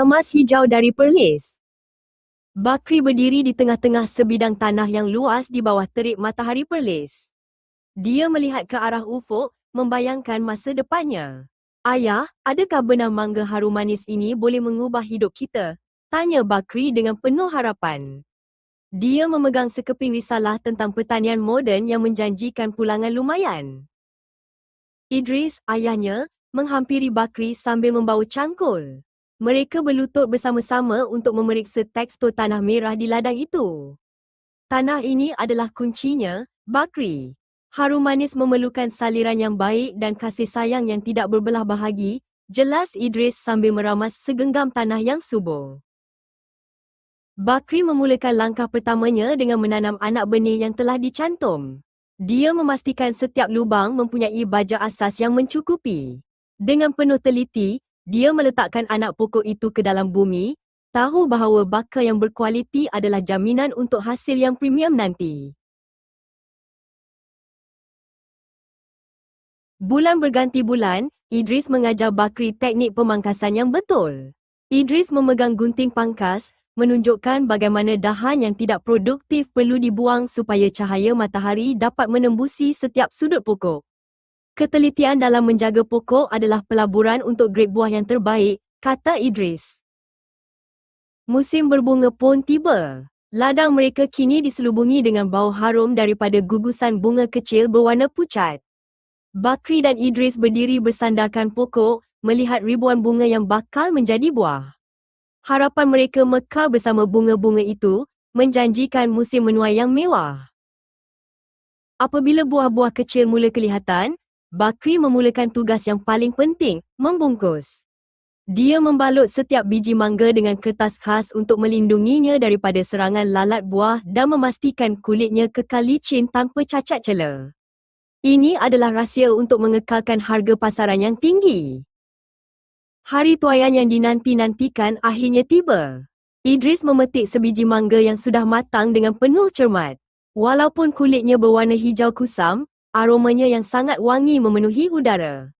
Emas hijau dari Perlis Bakri berdiri di tengah-tengah sebidang tanah yang luas di bawah terik matahari Perlis. Dia melihat ke arah ufuk, membayangkan masa depannya. Ayah, adakah benar mangga harum manis ini boleh mengubah hidup kita? Tanya Bakri dengan penuh harapan. Dia memegang sekeping risalah tentang pertanian moden yang menjanjikan pulangan lumayan. Idris, ayahnya, menghampiri Bakri sambil membawa cangkul. Mereka berlutut bersama-sama untuk memeriksa tekstur tanah merah di ladang itu. Tanah ini adalah kuncinya, Bakri. Harum manis memerlukan saliran yang baik dan kasih sayang yang tidak berbelah bahagi, jelas Idris sambil meramas segenggam tanah yang subur. Bakri memulakan langkah pertamanya dengan menanam anak benih yang telah dicantum. Dia memastikan setiap lubang mempunyai baja asas yang mencukupi. Dengan penuh teliti, dia meletakkan anak pokok itu ke dalam bumi, tahu bahawa bakal yang berkualiti adalah jaminan untuk hasil yang premium nanti. Bulan berganti bulan, Idris mengajar Bakri teknik pemangkasan yang betul. Idris memegang gunting pangkas, menunjukkan bagaimana dahan yang tidak produktif perlu dibuang supaya cahaya matahari dapat menembusi setiap sudut pokok. Ketelitian dalam menjaga pokok adalah pelaburan untuk grade buah yang terbaik, kata Idris. Musim berbunga pun tiba. Ladang mereka kini diselubungi dengan bau harum daripada gugusan bunga kecil berwarna pucat. Bakri dan Idris berdiri bersandarkan pokok, melihat ribuan bunga yang bakal menjadi buah. Harapan mereka mekar bersama bunga-bunga itu, menjanjikan musim menuai yang mewah. Apabila buah-buah kecil mula kelihatan, Bakri memulakan tugas yang paling penting, membungkus. Dia membalut setiap biji mangga dengan kertas khas untuk melindunginya daripada serangan lalat buah dan memastikan kulitnya kekal licin tanpa cacat celah. Ini adalah rahsia untuk mengekalkan harga pasaran yang tinggi. Hari tuayan yang dinanti-nantikan akhirnya tiba. Idris memetik sebiji mangga yang sudah matang dengan penuh cermat. Walaupun kulitnya berwarna hijau kusam, aromanya yang sangat wangi memenuhi udara.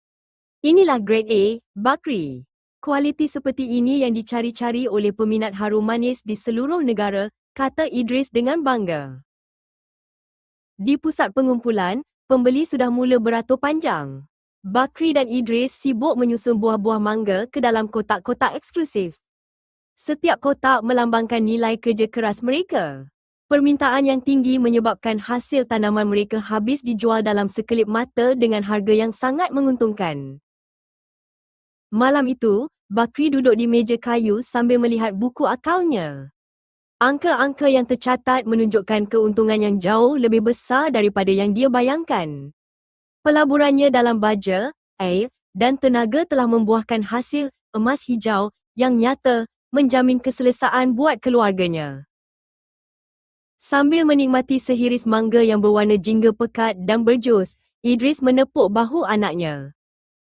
Inilah grade A, Bakri. Kualiti seperti ini yang dicari-cari oleh peminat harum manis di seluruh negara, kata Idris dengan bangga. Di pusat pengumpulan, pembeli sudah mula beratur panjang. Bakri dan Idris sibuk menyusun buah-buah mangga ke dalam kotak-kotak eksklusif. Setiap kotak melambangkan nilai kerja keras mereka. Permintaan yang tinggi menyebabkan hasil tanaman mereka habis dijual dalam sekelip mata dengan harga yang sangat menguntungkan. Malam itu, Bakri duduk di meja kayu sambil melihat buku akaunnya. Angka-angka yang tercatat menunjukkan keuntungan yang jauh lebih besar daripada yang dia bayangkan. Pelaburannya dalam baja, air dan tenaga telah membuahkan hasil emas hijau yang nyata menjamin keselesaan buat keluarganya. Sambil menikmati sehiris mangga yang berwarna jingga pekat dan berjus, Idris menepuk bahu anaknya.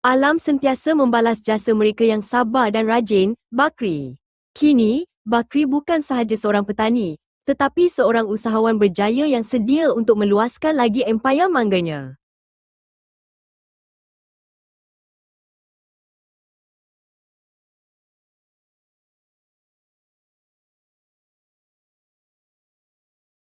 Alam sentiasa membalas jasa mereka yang sabar dan rajin, Bakri. Kini, Bakri bukan sahaja seorang petani, tetapi seorang usahawan berjaya yang sedia untuk meluaskan lagi empayar mangganya.